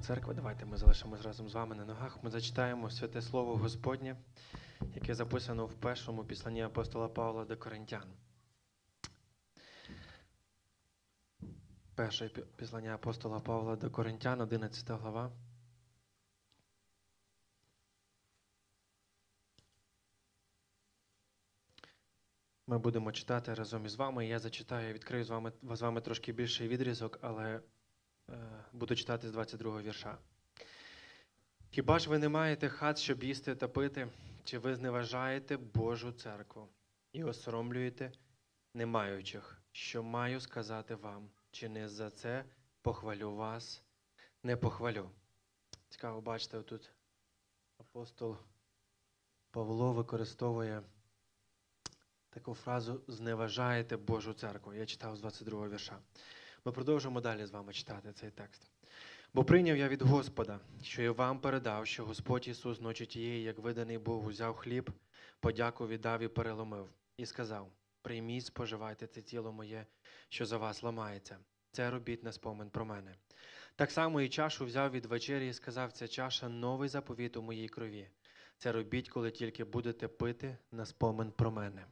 церква. Давайте ми залишимось разом з вами на ногах. Ми зачитаємо святе Слово Господнє, яке записано в першому післанні апостола Павла до Коринтян. Перше пі- післання апостола Павла до Коринтян, 11 глава. Ми будемо читати разом із вами. Я зачитаю, відкрию з вами, з вами трошки більший відрізок, але буду читати з 22 вірша. Хіба ж ви не маєте хат, щоб їсти та пити? Чи ви зневажаєте Божу церкву і осоромлюєте немаючих? Що маю сказати вам? Чи не за це похвалю вас? Не похвалю. Цікаво, бачите, тут апостол Павло використовує таку фразу зневажаєте Божу церкву. Я читав з 22 вірша. Ми продовжимо далі з вами читати цей текст. Бо прийняв я від Господа, що я вам передав, що Господь Ісус ночі тієї, як виданий був, узяв хліб, подяку віддав і переломив, і сказав: Прийміть, споживайте це тіло моє, що за вас ламається. Це робіть на спомин про мене. Так само і чашу взяв від вечері і сказав: ця чаша новий заповіт у моїй крові. Це робіть, коли тільки будете пити на спомин про мене.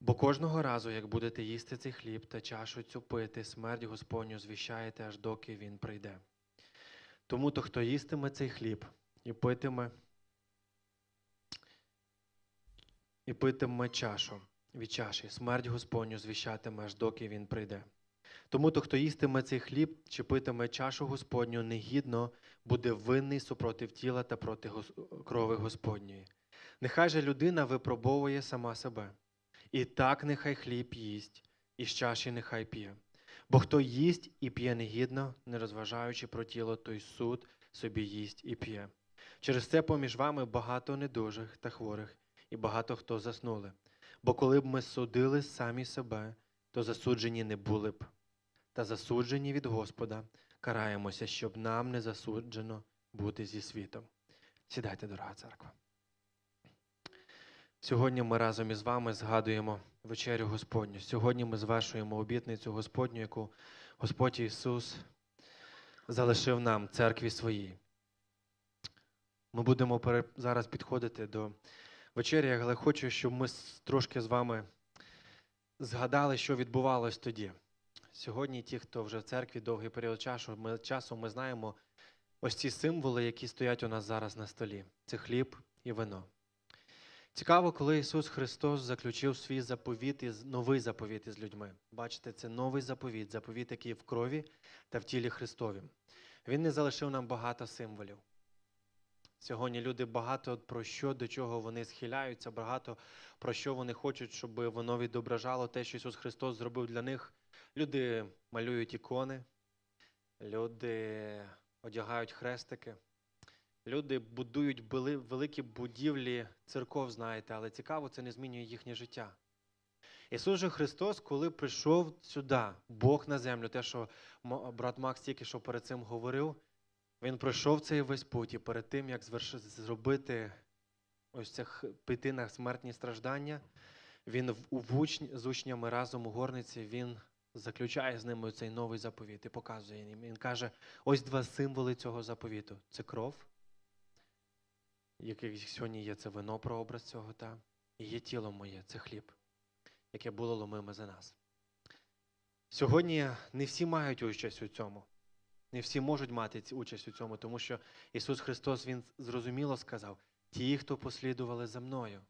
Бо кожного разу, як будете їсти цей хліб та чашу цю пити, смерть Господню звіщаєте, аж доки він прийде. Тому то, хто їстиме цей хліб і питиме, і питиме чашу від чаші, смерть Господню звіщатиме, аж доки він прийде. Тому то, хто їстиме цей хліб чи питиме чашу Господню, негідно буде винний супротив тіла та проти крови Господньої. Нехай же людина випробовує сама себе. І так нехай хліб їсть, і з чаші нехай п'є. Бо хто їсть і п'є негідно, не розважаючи про тіло, той суд собі їсть і п'є. Через це поміж вами багато недужих та хворих, і багато хто заснули. Бо коли б ми судили самі себе, то засуджені не були б. Та засуджені від Господа караємося, щоб нам не засуджено бути зі світом. Сідайте, дорога церква. Сьогодні ми разом із вами згадуємо вечерю Господню. Сьогодні ми звершуємо обітницю Господню, яку Господь Ісус залишив нам, церкві своїй. Ми будемо зараз підходити до вечері, але хочу, щоб ми трошки з вами згадали, що відбувалось тоді. Сьогодні, ті, хто вже в церкві довгий період часу, ми, часу, ми знаємо ось ці символи, які стоять у нас зараз на столі: це хліб і вино. Цікаво, коли Ісус Христос заключив свій заповіт із новий заповіт із людьми. Бачите, це новий заповіт, заповіт, який в крові та в тілі Христові. Він не залишив нам багато символів. Сьогодні люди багато про що, до чого вони схиляються, багато про що вони хочуть, щоб воно відображало те, що Ісус Христос зробив для них. Люди малюють ікони, люди одягають хрестики. Люди будують великі будівлі церков, знаєте, але цікаво, це не змінює їхнє життя. Ісус же Христос, коли прийшов сюди, Бог на землю, те, що брат Макс тільки що перед цим говорив, він пройшов цей весь путь і перед тим, як зробити ось це піти на смертні страждання, він в- у вуч- з учнями разом у горниці, він заключає з ними цей новий заповіт і показує їм. Він каже: ось два символи цього заповіту: це кров який сьогодні є це вино прообраз цього, та і є тіло моє, це хліб, яке було ломиме за нас. Сьогодні не всі мають участь у цьому, не всі можуть мати участь у цьому, тому що Ісус Христос Він зрозуміло сказав: ті, хто послідували за мною.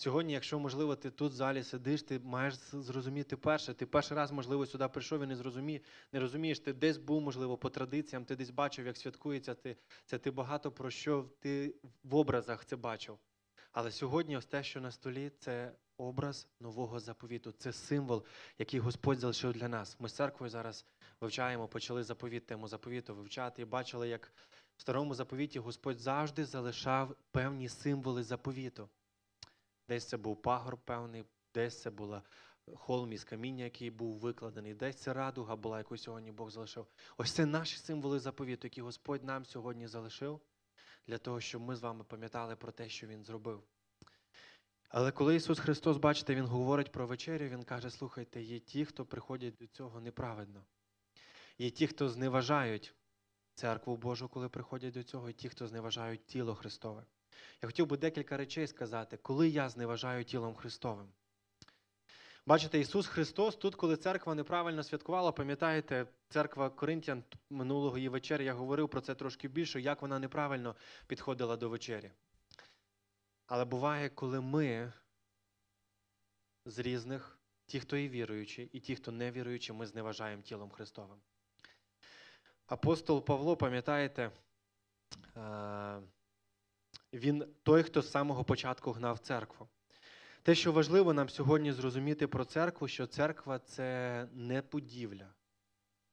Сьогодні, якщо, можливо, ти тут в залі сидиш, ти маєш зрозуміти перше. Ти перший раз, можливо, сюди прийшов і не зрозумі, не розумієш, ти десь був, можливо, по традиціям, ти десь бачив, як святкується, ти, це ти багато про що ти в образах це бачив. Але сьогодні ось те, що на столі, це образ нового заповіту, це символ, який Господь залишив для нас. Ми з церквою зараз вивчаємо, почали заповіт, тему заповіту вивчати і бачили, як в старому заповіті Господь завжди залишав певні символи заповіту. Десь це був пагорб певний, десь це була холм із каміння, який був викладений, десь це радуга була, яку сьогодні Бог залишив. Ось це наші символи заповіту, які Господь нам сьогодні залишив, для того, щоб ми з вами пам'ятали про те, що Він зробив. Але коли Ісус Христос, бачите, Він говорить про вечерю, Він каже: слухайте, є ті, хто приходять до цього неправедно. Є ті, хто зневажають церкву Божу, коли приходять до цього, і ті, хто зневажають тіло Христове. Я хотів би декілька речей сказати, коли я зневажаю тілом Христовим. Бачите, Ісус Христос, тут, коли церква неправильно святкувала, пам'ятаєте, церква Коринтян минулого її вечері, я говорив про це трошки більше, як вона неправильно підходила до вечері. Але буває, коли ми з різних, ті, хто і віруючі, і ті, хто не віруючі, ми зневажаємо тілом Христовим. Апостол Павло, пам'ятаєте, е, він той, хто з самого початку гнав церкву. Те, що важливо нам сьогодні зрозуміти про церкву, що церква це не будівля.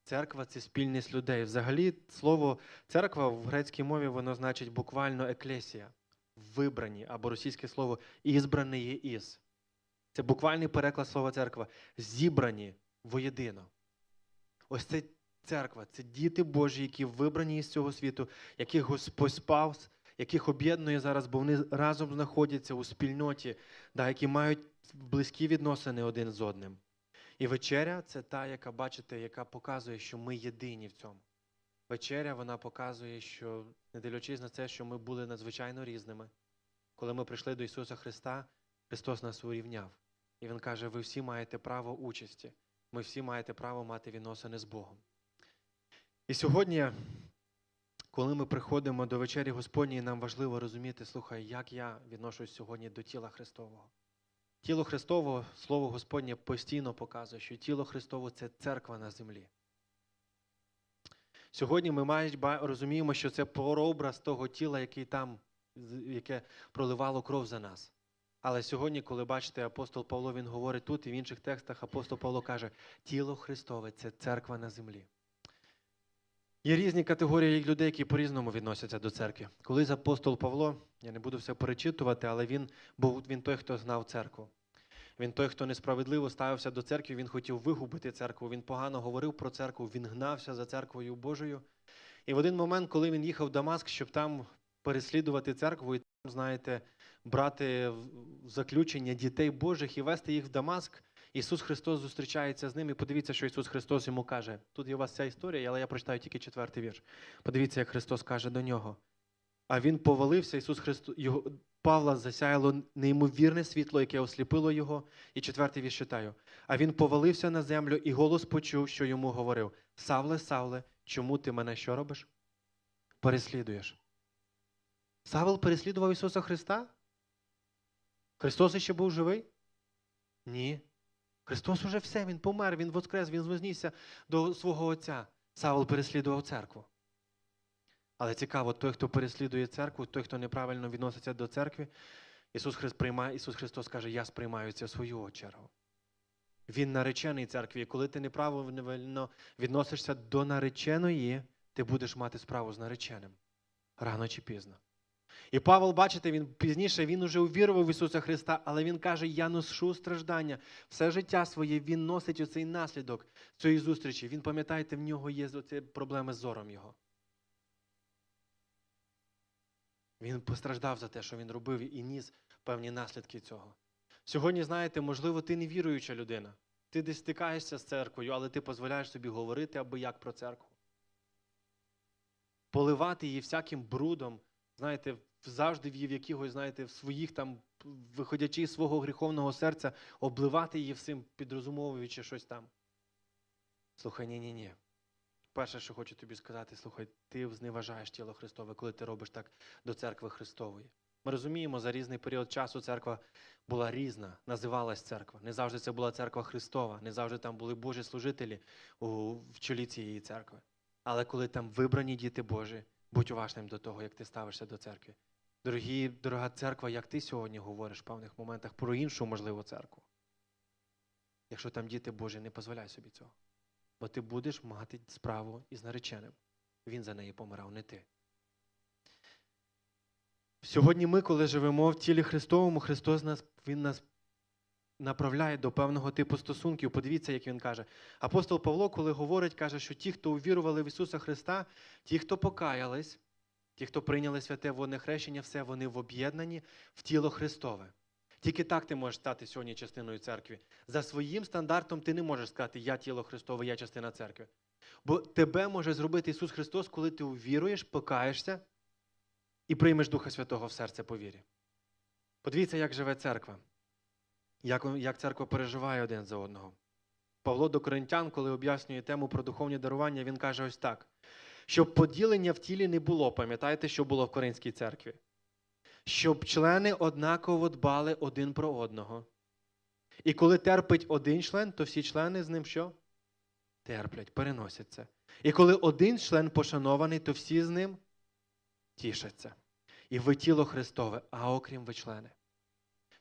Церква це спільність людей. Взагалі, слово церква в грецькій мові воно значить буквально еклесія, вибрані, або російське слово ізбраний є із. Це буквальний переклад слова церква. Зібрані воєдино. Ось це церква, це діти Божі, які вибрані із цього світу, яких Господь спав, яких об'єднує зараз, бо вони разом знаходяться у спільноті, да, які мають близькі відносини один з одним. І вечеря це та, яка бачите, яка показує, що ми єдині в цьому. Вечеря вона показує, що, не дивлячись на це, що ми були надзвичайно різними. Коли ми прийшли до Ісуса Христа, Христос нас урівняв. І Він каже: ви всі маєте право участі, ми всі маєте право мати відносини з Богом. І сьогодні, коли ми приходимо до вечері Господньої, нам важливо розуміти, слухай, як я відношусь сьогодні до тіла Христового. Тіло Христового, Слово Господнє постійно показує, що тіло Христово це церква на землі. Сьогодні ми мають розуміємо, що це прообраз того тіла, який там, яке проливало кров за нас. Але сьогодні, коли бачите, апостол Павло він говорить тут і в інших текстах, апостол Павло каже, тіло Христове це церква на землі. Є різні категорії людей, які по-різному відносяться до церкви. Колись апостол Павло, я не буду все перечитувати, але він був він той, хто знав церкву. Він той, хто несправедливо ставився до церкви, він хотів вигубити церкву, він погано говорив про церкву, він гнався за церквою Божою. І в один момент, коли він їхав в Дамаск, щоб там переслідувати церкву і там, знаєте, брати в заключення дітей Божих і вести їх в Дамаск, Ісус Христос зустрічається з ним. І подивіться, що Ісус Христос йому каже. Тут є у вас ця історія, але я прочитаю тільки четвертий вірш. Подивіться, як Христос каже до нього. А він повалився, Ісус Христос, його, Павла засяяло неймовірне світло, яке осліпило його. І четвертий вірш читаю. А він повалився на землю, і голос почув, що йому говорив: Савле, Савле, чому ти мене що робиш? Переслідуєш. Савл переслідував Ісуса Христа? Христос ще був живий? Ні. Христос уже все, Він помер, Він воскрес, Він вознісся до свого Отця. Савл переслідував церкву. Але цікаво, той, хто переслідує церкву, той, хто неправильно відноситься до церкви, Ісус, Христ приймає, Ісус Христос каже, я сприймаю це в свою чергу. Він наречений церкві. І коли ти неправильно відносишся до нареченої, ти будеш мати справу з нареченим. Рано чи пізно. І Павел, бачите, він пізніше він уже увірував в Ісуса Христа, але він каже: Я ношу страждання. Все життя своє він носить оцей наслідок цієї зустрічі. Він, пам'ятаєте, в нього є оці проблеми з зором його. Він постраждав за те, що він робив, і ніс певні наслідки цього. Сьогодні, знаєте, можливо, ти не віруюча людина. Ти десь стикаєшся з церквою, але ти дозволяєш собі говорити або як про церкву. Поливати її всяким брудом, знаєте, завжди в якихось, знаєте, в своїх там, виходячи з свого гріховного серця, обливати її всім, підрозумовуючи щось там. Слухай, ні, ні, ні. Перше, що хочу тобі сказати, слухай, ти зневажаєш тіло Христове, коли ти робиш так до церкви Христової. Ми розуміємо, за різний період часу церква була різна, називалась церква. Не завжди це була церква Христова, не завжди там були Божі служителі у, в чолі цієї церкви. Але коли там вибрані діти Божі, будь уважним до того, як ти ставишся до церкви. Дорогі, дорога церква, як ти сьогодні говориш в певних моментах про іншу можливу церкву. Якщо там діти Божі, не дозволяй собі цього. Бо ти будеш мати справу із нареченим. Він за неї помирав, не ти. Сьогодні ми, коли живемо в тілі Христовому, Христос нас, Він нас направляє до певного типу стосунків. Подивіться, як він каже. Апостол Павло, коли говорить, каже, що ті, хто увірували в Ісуса Христа, ті, хто покаялись, ті, хто прийняли святе водне хрещення, все вони в об'єднані в тіло Христове. Тільки так ти можеш стати сьогодні частиною церкви. За своїм стандартом ти не можеш сказати, я тіло Христове, я частина церкви. Бо тебе може зробити Ісус Христос, коли ти увіруєш, покаєшся і приймеш Духа Святого в серце по вірі. Подивіться, як живе церква, як, як церква переживає один за одного. Павло до Коринтян, коли об'яснює тему про духовні дарування, він каже ось так: щоб поділення в тілі не було, пам'ятаєте, що було в Коринській церкві? Щоб члени однаково дбали один про одного. І коли терпить один член, то всі члени з ним що? Терплять, переносять це. І коли один член пошанований, то всі з ним тішаться. І ви тіло Христове, а окрім ви члени.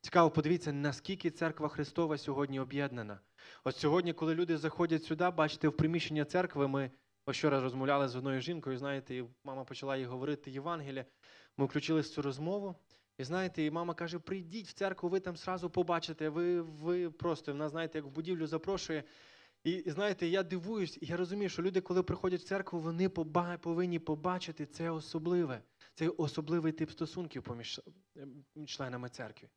Цікаво, подивіться, наскільки церква Христова сьогодні об'єднана. От сьогодні, коли люди заходять сюди, бачите, в приміщення церкви, ми вчора розмовляли з одною жінкою, знаєте, і мама почала їй говорити Євангелія. Ми включились в цю розмову. І знаєте, і мама каже: прийдіть в церкву, ви там сразу побачите. Ви ви просто вона, знаєте, як в будівлю запрошує. І, і знаєте, я дивуюсь, і я розумію, що люди, коли приходять в церкву, вони поба- повинні побачити це особливе, цей особливий тип стосунків поміж ем, членами церкви.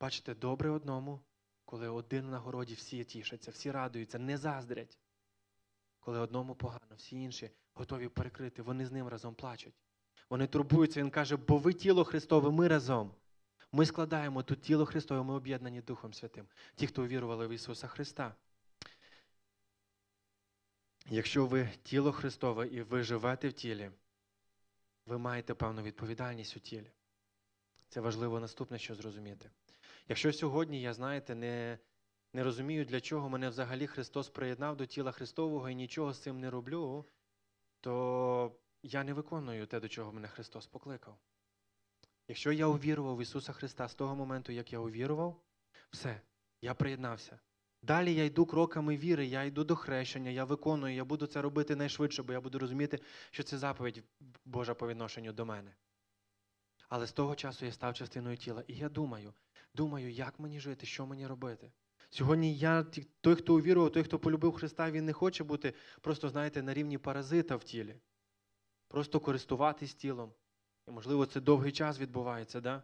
Бачите, добре одному, коли один на городі всі тішаться, всі радуються, не заздрять. Коли одному погано, всі інші готові перекрити, вони з ним разом плачуть. Вони турбуються, він каже, бо ви тіло Христове, ми разом. Ми складаємо тут тіло Христове, ми об'єднані Духом Святим. Ті, хто увірували в Ісуса Христа. Якщо ви тіло Христове і ви живете в тілі, ви маєте певну відповідальність у тілі. Це важливо наступне, що зрозуміти. Якщо сьогодні я, знаєте, не, не розумію, для чого мене взагалі Христос приєднав до тіла Христового і нічого з цим не роблю, то я не виконую те, до чого мене Христос покликав. Якщо я увірував в Ісуса Христа з того моменту, як я увірував, все, я приєднався. Далі я йду кроками віри, я йду до хрещення, я виконую, я буду це робити найшвидше, бо я буду розуміти, що це заповідь Божа по відношенню до мене. Але з того часу я став частиною тіла. І я думаю, думаю, як мені жити, що мені робити. Сьогодні я, той, хто увірував, той, хто полюбив Христа, він не хоче бути просто, знаєте, на рівні паразита в тілі. Просто користуватись тілом. І, можливо, це довгий час відбувається, да?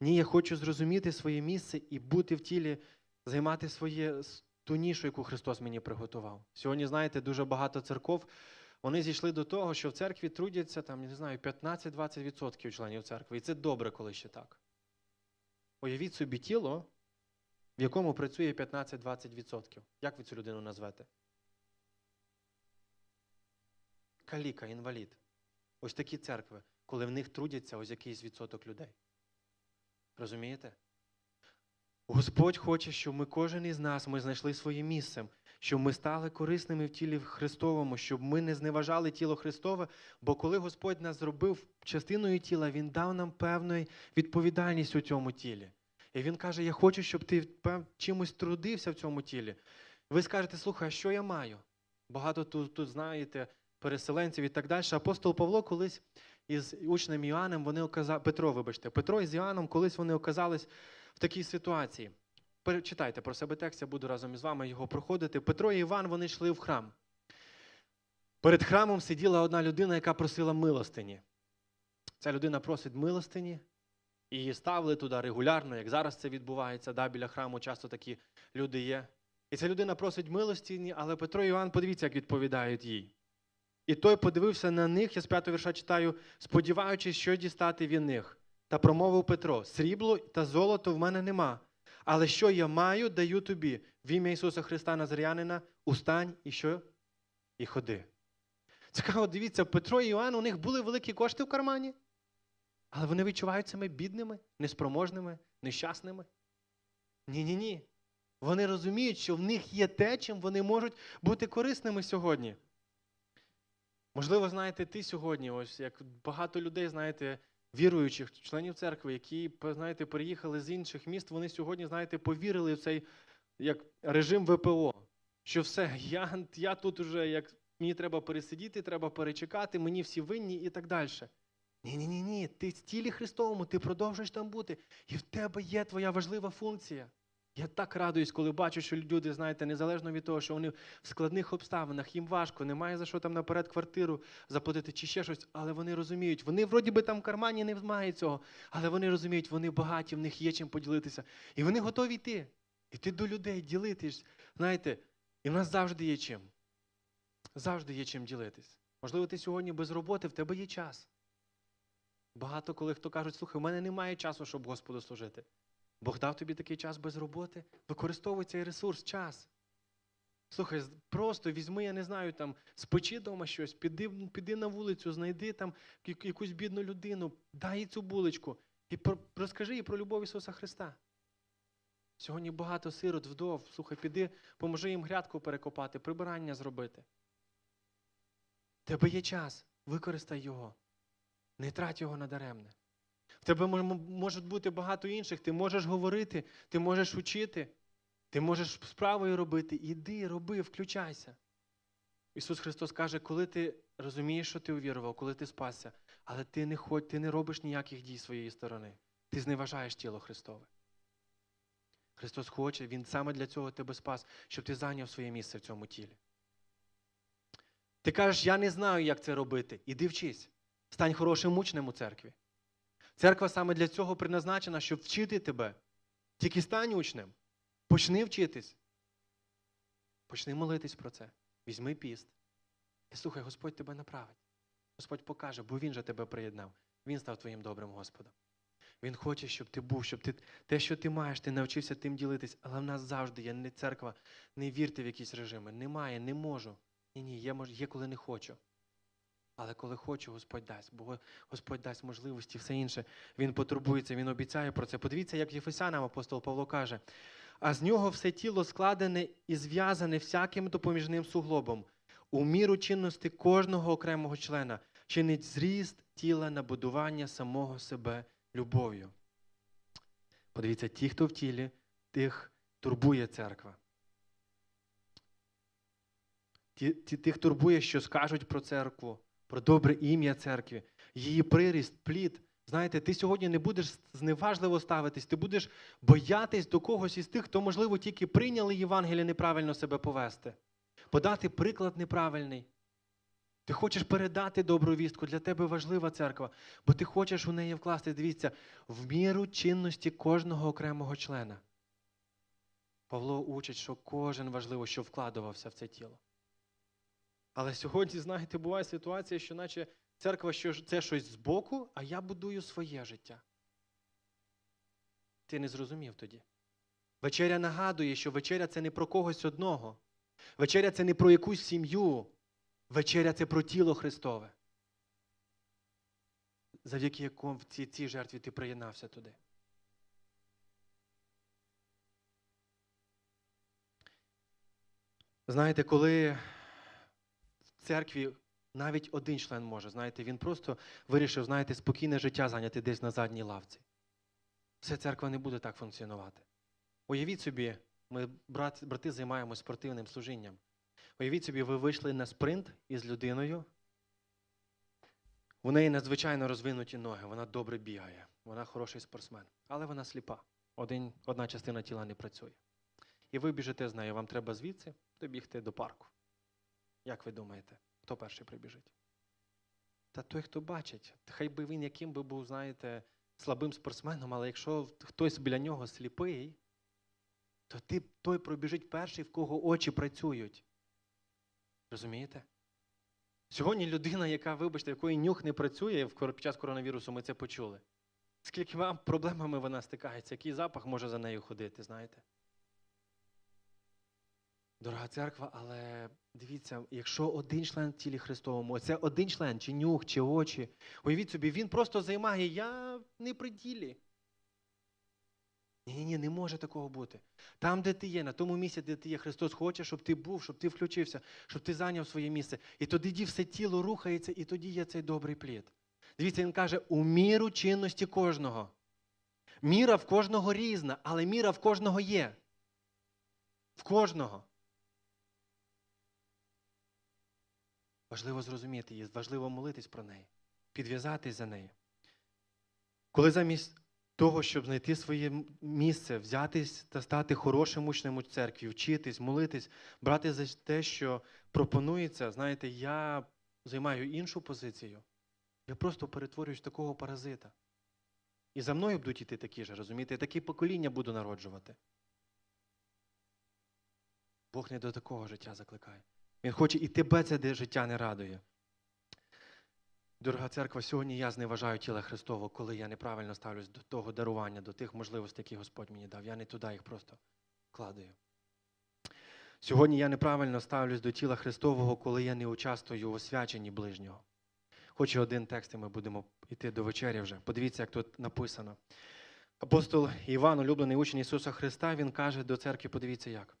Ні, я хочу зрозуміти своє місце і бути в тілі, займати своє ту нішу, яку Христос мені приготував. Сьогодні, знаєте, дуже багато церков, вони зійшли до того, що в церкві трудяться там, не знаю, 15-20% членів церкви. І це добре, коли ще так. Уявіть собі тіло, в якому працює 15-20%. Як ви цю людину назвете? Каліка, інвалід. Ось такі церкви, коли в них трудяться ось якийсь відсоток людей. Розумієте? Господь хоче, щоб ми кожен із нас ми знайшли своє місце, щоб ми стали корисними в тілі Христовому, щоб ми не зневажали тіло Христове, бо коли Господь нас зробив частиною тіла, Він дав нам певну відповідальність у цьому тілі. І Він каже: Я хочу, щоб ти чимось трудився в цьому тілі. Ви скажете, слухай, а що я маю? Багато тут, тут знаєте, переселенців і так далі. Апостол Павло колись із учнем Іоанном вони оказали, Петро, вибачте, Петро із Іоанном колись вони оказались в такій ситуації. Перечитайте про себе текст, я буду разом із вами його проходити. Петро і Іван вони йшли в храм. Перед храмом сиділа одна людина, яка просила милостині. Ця людина просить милостині, і її ставили туди регулярно, як зараз це відбувається, да, біля храму часто такі люди є. І ця людина просить милостині, але Петро і Іван, подивіться, як відповідають їй. І той подивився на них, я з п'ятого вірша читаю, сподіваючись, що дістати від них. Та промовив Петро: Срібло та золото в мене нема. Але що я маю, даю тобі. В ім'я Ісуса Христа Назарянина, устань і що? І ходи. Цікаво, дивіться, Петро і Іоанн, у них були великі кошти в кармані, але вони відчувають себе бідними, неспроможними, нещасними. Ні-ні ні. Вони розуміють, що в них є те, чим вони можуть бути корисними сьогодні. Можливо, знаєте, ти сьогодні, ось як багато людей, знаєте, віруючих членів церкви, які, знаєте, переїхали з інших міст, вони сьогодні, знаєте, повірили в цей як режим ВПО. Що все, я, я тут уже, як мені треба пересидіти, треба перечекати, мені всі винні і так далі. Ні, ні, ні, ні. Ти в тілі Христовому, ти продовжуєш там бути, і в тебе є твоя важлива функція. Я так радуюсь, коли бачу, що люди, знаєте, незалежно від того, що вони в складних обставинах, їм важко, немає за що там наперед квартиру заплатити чи ще щось, але вони розуміють, вони вроді би там в кармані не мають цього, але вони розуміють, вони багаті, в них є чим поділитися. І вони готові йти. Йти до людей, ділитись. Знаєте, і в нас завжди є чим. Завжди є чим ділитись. Можливо, ти сьогодні без роботи, в тебе є час. Багато коли хто кажуть, слухай, у мене немає часу, щоб Господу служити. Бог дав тобі такий час без роботи. Використовуй цей ресурс, час. Слухай, просто візьми, я не знаю, там, спечи вдома щось, піди, піди на вулицю, знайди там якусь бідну людину, дай їй цю булочку і про, розкажи їй про любов Ісуса Христа. Сьогодні багато сирот, вдов. Слухай, піди, поможи їм грядку перекопати, прибирання зробити. Тебе є час, використай його. Не трать його надаремне. В тебе може, бути багато інших, ти можеш говорити, ти можеш учити, ти можеш справою робити. Іди, роби, включайся. Ісус Христос каже, коли ти розумієш, що ти увірував, коли ти спасся, але ти не ходь, ти не робиш ніяких дій своєї сторони. Ти зневажаєш тіло Христове. Христос хоче, Він саме для цього тебе спас, щоб ти зайняв своє місце в цьому тілі. Ти кажеш, я не знаю, як це робити. Іди вчись. Стань хорошим учнем у церкві. Церква саме для цього призначена, щоб вчити тебе. Тільки стань учнем. Почни вчитись. Почни молитись про це. Візьми піст. І слухай, Господь тебе направить. Господь покаже, бо Він же тебе приєднав. Він став твоїм добрим Господом. Він хоче, щоб ти був, щоб ти те, що ти маєш, ти навчився тим ділитись, але в нас завжди є не церква, не вірте в якісь режими. Немає, не можу. Ні, ні, є, є коли не хочу. Але коли хочу, Господь дасть, бо Господь дасть можливості, все інше. Він потурбується, Він обіцяє про це. Подивіться, як Єфесянам апостол Павло каже: а з нього все тіло складене і зв'язане всяким допоміжним суглобом, у міру чинності кожного окремого члена, чинить зріст тіла на будування самого себе любов'ю. Подивіться, ті, хто в тілі, тих турбує церква. Тих турбує, що скажуть про церкву, про добре ім'я церкви, її приріст, плід. Знаєте, ти сьогодні не будеш зневажливо ставитись, ти будеш боятись до когось із тих, хто, можливо, тільки прийняли Євангеліє неправильно себе повести, подати приклад неправильний. Ти хочеш передати добру вістку, для тебе важлива церква, бо ти хочеш у неї вкласти, дивіться, в міру чинності кожного окремого члена. Павло учить, що кожен важливо, що вкладувався в це тіло. Але сьогодні, знаєте, буває ситуація, що наче церква що це щось збоку, а я будую своє життя. Ти не зрозумів тоді. Вечеря нагадує, що вечеря це не про когось одного. Вечеря це не про якусь сім'ю. Вечеря це про тіло Христове. Завдяки якому в цій, цій жертві ти приєднався туди. Знаєте, коли церкві навіть один член може, знаєте, він просто вирішив, знаєте, спокійне життя зайняти десь на задній лавці. Все церква не буде так функціонувати. Уявіть собі, ми, брат, брати, займаємося спортивним служінням. Уявіть собі, ви вийшли на спринт із людиною. У неї надзвичайно розвинуті ноги, вона добре бігає, вона хороший спортсмен, але вона сліпа. Один, одна частина тіла не працює. І ви біжите з нею, вам треба звідси добігти до парку. Як ви думаєте, хто перший прибіжить? Та той, хто бачить, хай би він яким би був, знаєте, слабим спортсменом, але якщо хтось біля нього сліпий, то ти, той пробіжить перший, в кого очі працюють. Розумієте? Сьогодні людина, яка, вибачте, якої нюх не працює під час коронавірусу, ми це почули. Скількима проблемами вона стикається, який запах може за нею ходити, знаєте? Дорога церква, але дивіться, якщо один член в тілі Христовому, це один член, чи нюх, чи очі, уявіть собі, він просто займає, я не при ділі. Ні, ні, не може такого бути. Там, де ти є, на тому місці, де ти є, Христос хоче, щоб ти був, щоб ти включився, щоб ти зайняв своє місце. І тоді все тіло рухається, і тоді є цей добрий плід. Дивіться, він каже, у міру чинності кожного. Міра в кожного різна, але міра в кожного є. В кожного. Важливо зрозуміти її, важливо молитись про неї, підв'язатись за неї. Коли замість того, щоб знайти своє місце, взятись та стати хорошим учнем у церкві, вчитись, молитись, брати за те, що пропонується, знаєте, я займаю іншу позицію. Я просто перетворююсь в такого паразита. І за мною будуть іти такі ж, розумієте? Я такі покоління буду народжувати. Бог не до такого життя закликає. Він хоче і тебе це де життя не радує. Дорога церква, сьогодні я зневажаю тіла Христового, коли я неправильно ставлюсь до того дарування, до тих можливостей, які Господь мені дав. Я не туди їх просто кладаю. Сьогодні я неправильно ставлюсь до тіла Христового, коли я не участвую в освяченні ближнього. Хочу один текст, і ми будемо йти до вечері вже. Подивіться, як тут написано. Апостол Іван, улюблений учень Ісуса Христа, він каже до церкви, подивіться як.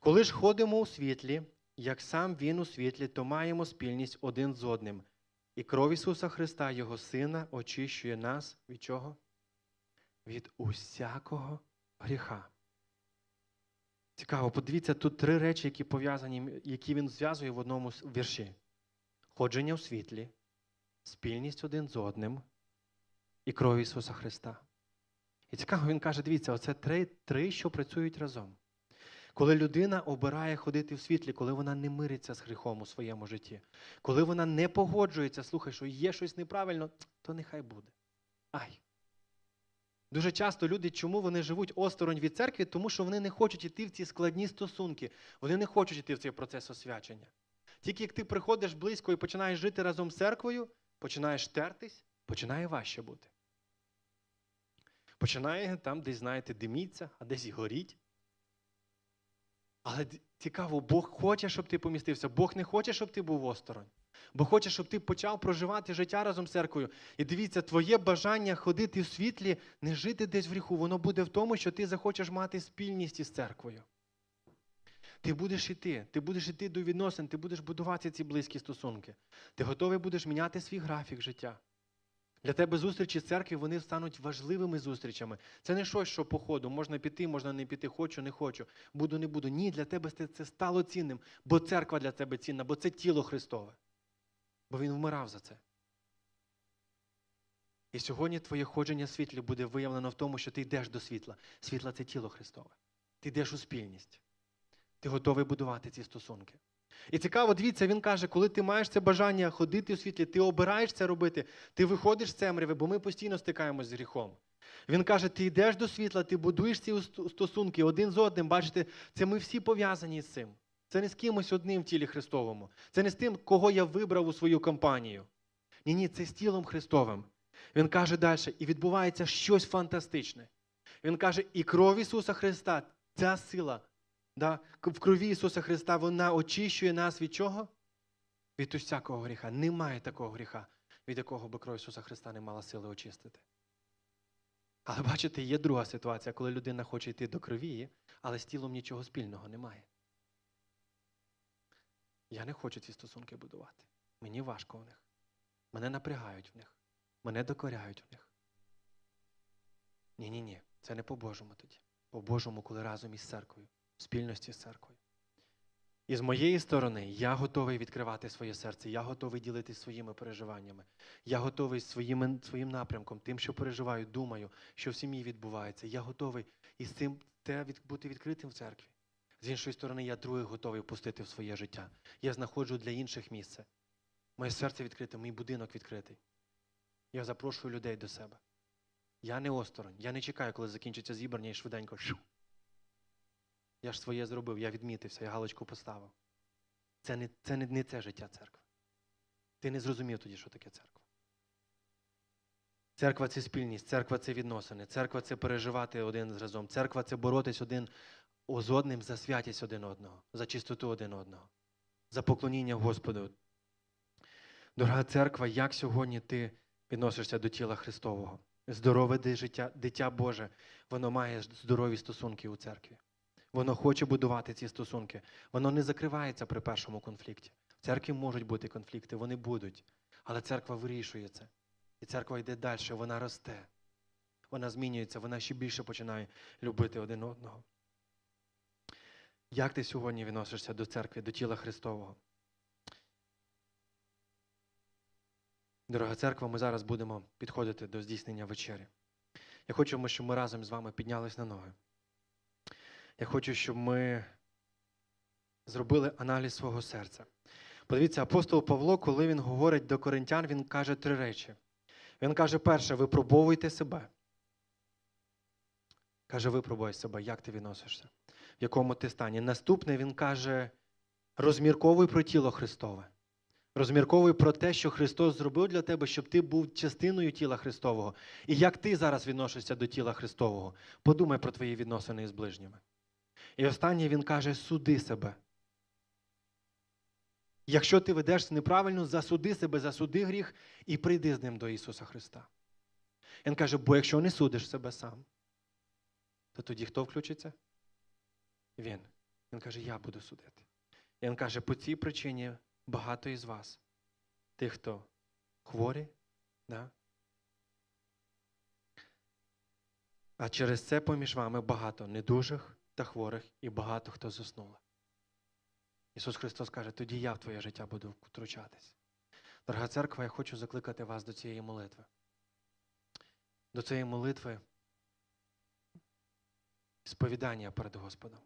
Коли ж ходимо у світлі, як сам Він у світлі, то маємо спільність один з одним. І кров Ісуса Христа, Його Сина, очищує нас від чого? Від усякого гріха. Цікаво, подивіться, тут три речі, які пов'язані, які він зв'язує в одному вірші: ходження у світлі, спільність один з одним і кров Ісуса Христа. І цікаво, він каже: дивіться, оце три, три, що працюють разом. Коли людина обирає ходити в світлі, коли вона не мириться з гріхом у своєму житті, коли вона не погоджується, слухай, що є щось неправильно, то нехай буде. Ай. Дуже часто люди, чому вони живуть осторонь від церкви, тому що вони не хочуть йти в ці складні стосунки, вони не хочуть йти в цей процес освячення. Тільки як ти приходиш близько і починаєш жити разом з церквою, починаєш тертись, починає важче бути. Починає там десь, знаєте, диміться, а десь і горіть. Але цікаво, Бог хоче, щоб ти помістився. Бог не хоче, щоб ти був осторонь. Бог хоче, щоб ти почав проживати життя разом з церквою. І дивіться, твоє бажання ходити в світлі, не жити десь в гріху, воно буде в тому, що ти захочеш мати спільність із церквою. Ти будеш йти, ти будеш йти до відносин, ти будеш будувати ці близькі стосунки. Ти готовий будеш міняти свій графік життя. Для тебе зустрічі церкві вони стануть важливими зустрічами. Це не щось, що по ходу можна піти, можна не піти, хочу, не хочу, буду, не буду. Ні, для тебе це- стало цінним, бо церква для тебе цінна, бо це тіло Христове. Бо Він вмирав за це. І сьогодні твоє ходження світлі буде виявлено в тому, що ти йдеш до світла. Світло це тіло Христове. Ти йдеш у спільність. Ти готовий будувати ці стосунки. І цікаво, дивіться, він каже, коли ти маєш це бажання ходити у світлі, ти обираєш це робити, ти виходиш з темряви, бо ми постійно стикаємось з гріхом. Він каже, ти йдеш до світла, ти будуєш ці стосунки один з одним. Бачите, це ми всі пов'язані з цим. Це не з кимось одним в тілі Христовому. Це не з тим, кого я вибрав у свою компанію. Ні, ні, це з тілом Христовим. Він каже далі, і відбувається щось фантастичне. Він каже, і кров Ісуса Христа, ця сила да, в крові Ісуса Христа, вона очищує нас від чого? Від усякого гріха. Немає такого гріха, від якого би кров Ісуса Христа не мала сили очистити. Але бачите, є друга ситуація, коли людина хоче йти до крові, але з тілом нічого спільного немає. Я не хочу ці стосунки будувати. Мені важко в них. Мене напрягають в них. Мене докоряють в них. Ні, ні, ні. Це не по-божому тоді. По-божому, коли разом із церквою, спільності з церквою. І з моєї сторони я готовий відкривати своє серце, я готовий ділитися своїми переживаннями. Я готовий своїм, своїм напрямком, тим, що переживаю, думаю, що в сім'ї відбувається. Я готовий із цим те від, бути відкритим в церкві. З іншої сторони, я других готовий впустити в своє життя. Я знаходжу для інших місце. Моє серце відкрите, мій будинок відкритий. Я запрошую людей до себе. Я не осторонь. Я не чекаю, коли закінчиться зібрання і швиденько. Я ж своє зробив, я відмітився, я галочку поставив. Це не це, не, не це життя церкви. Ти не зрозумів тоді, що таке церква. Церква це спільність, церква це відносини, церква це переживати один з разом, церква це боротись один з одним за святість один одного, за чистоту один одного, за поклоніння Господу. Дорога церква, як сьогодні ти відносишся до тіла Христового? Здорове життя, дитя Боже, воно має здорові стосунки у церкві. Воно хоче будувати ці стосунки. Воно не закривається при першому конфлікті. В церкві можуть бути конфлікти, вони будуть. Але церква вирішує це. І церква йде далі, вона росте. Вона змінюється, вона ще більше починає любити один одного. Як ти сьогодні відносишся до церкви, до тіла Христового? Дорога церква, ми зараз будемо підходити до здійснення вечері. Я хочу, щоб ми разом з вами піднялись на ноги. Я хочу, щоб ми зробили аналіз свого серця. Подивіться, апостол Павло, коли він говорить до коринтян, він каже три речі. Він каже, перше, випробовуйте себе. Каже, випробуй себе, як ти відносишся, в якому ти стані. Наступне він каже, Розмірковуй про тіло Христове. Розмірковуй про те, що Христос зробив для тебе, щоб ти був частиною тіла Христового. І як ти зараз відносишся до тіла Христового. Подумай про твої відносини з ближніми. І останнє він каже: суди себе. Якщо ти ведешся неправильно, засуди себе, засуди гріх і прийди з ним до Ісуса Христа. Він каже, бо якщо не судиш себе сам, то тоді хто включиться? Він. Він каже, я буду судити. І він каже, по цій причині багато із вас, тих, хто хворі, да? а через це поміж вами багато недужих та хворих і багато хто заснули. Ісус Христос каже, тоді я в твоє життя буду втручатись. Дорога церква, я хочу закликати вас до цієї молитви. До цієї молитви сповідання перед Господом.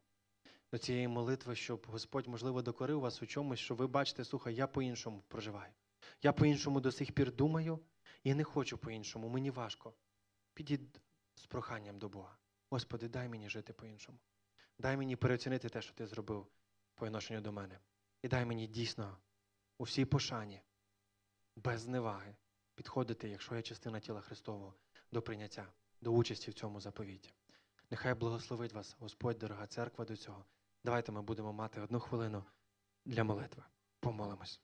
До цієї молитви, щоб Господь, можливо, докорив вас у чомусь, що ви бачите, слухай, я по-іншому проживаю. Я по-іншому до сих пір думаю і не хочу по-іншому, мені важко. Підіть з проханням до Бога. Господи, дай мені жити по-іншому. Дай мені переоцінити те, що ти зробив по відношенню до мене. І дай мені дійсно у всій пошані, без зневаги, підходити, якщо я частина тіла Христового, до прийняття, до участі в цьому заповіті. Нехай благословить вас Господь, дорога церква, до цього. Давайте ми будемо мати одну хвилину для молитви. Помолимось.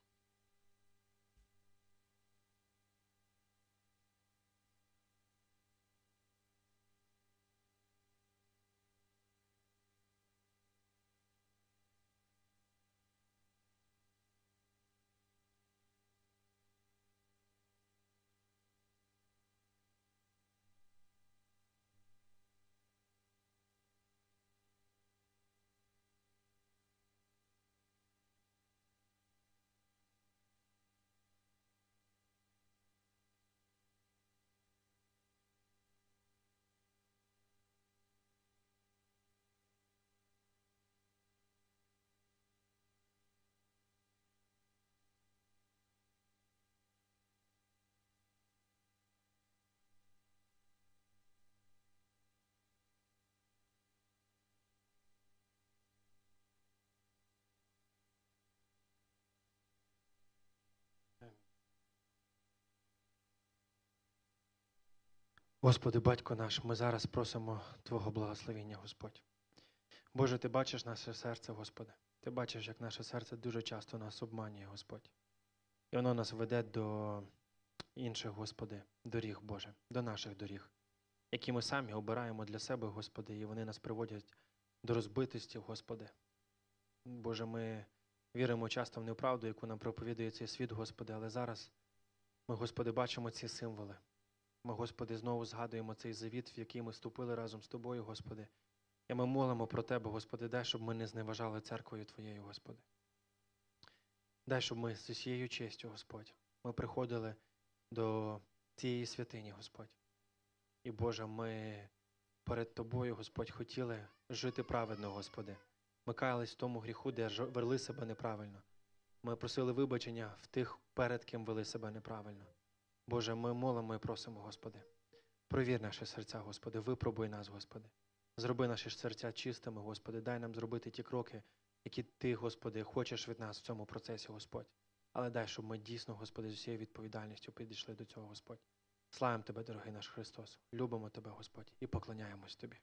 Господи, Батько наш, ми зараз просимо Твого благословення, Господь. Боже, Ти бачиш наше серце, Господи. Ти бачиш, як наше серце дуже часто нас обманює, Господь. І воно нас веде до інших, Господи, доріг, Боже, до наших доріг, які ми самі обираємо для себе, Господи, і вони нас приводять до розбитості, Господи. Боже, ми віримо часто в неправду, яку нам проповідує цей світ, Господи, але зараз ми, Господи, бачимо ці символи. Ми, Господи, знову згадуємо цей завіт, в який ми вступили разом з Тобою, Господи. І ми молимо про Тебе, Господи, дай, щоб ми не зневажали церквою Твоєю, Господи. Дай, щоб ми з усією честю, Господь, ми приходили до цієї святині, Господь. І, Боже, ми перед Тобою, Господь, хотіли жити праведно, Господи. Ми каялись в тому гріху, де вели себе неправильно. Ми просили вибачення в тих, перед ким вели себе неправильно. Боже, ми молимо і просимо, Господи. Провір наші серця, Господи, випробуй нас, Господи. Зроби наші серця чистими, Господи. Дай нам зробити ті кроки, які Ти, Господи, хочеш від нас в цьому процесі, Господь. Але дай, щоб ми дійсно, Господи, з усією відповідальністю підійшли до цього, Господь. Славим Тебе, дорогий наш Христос. Любимо Тебе, Господь, і поклоняємось Тобі.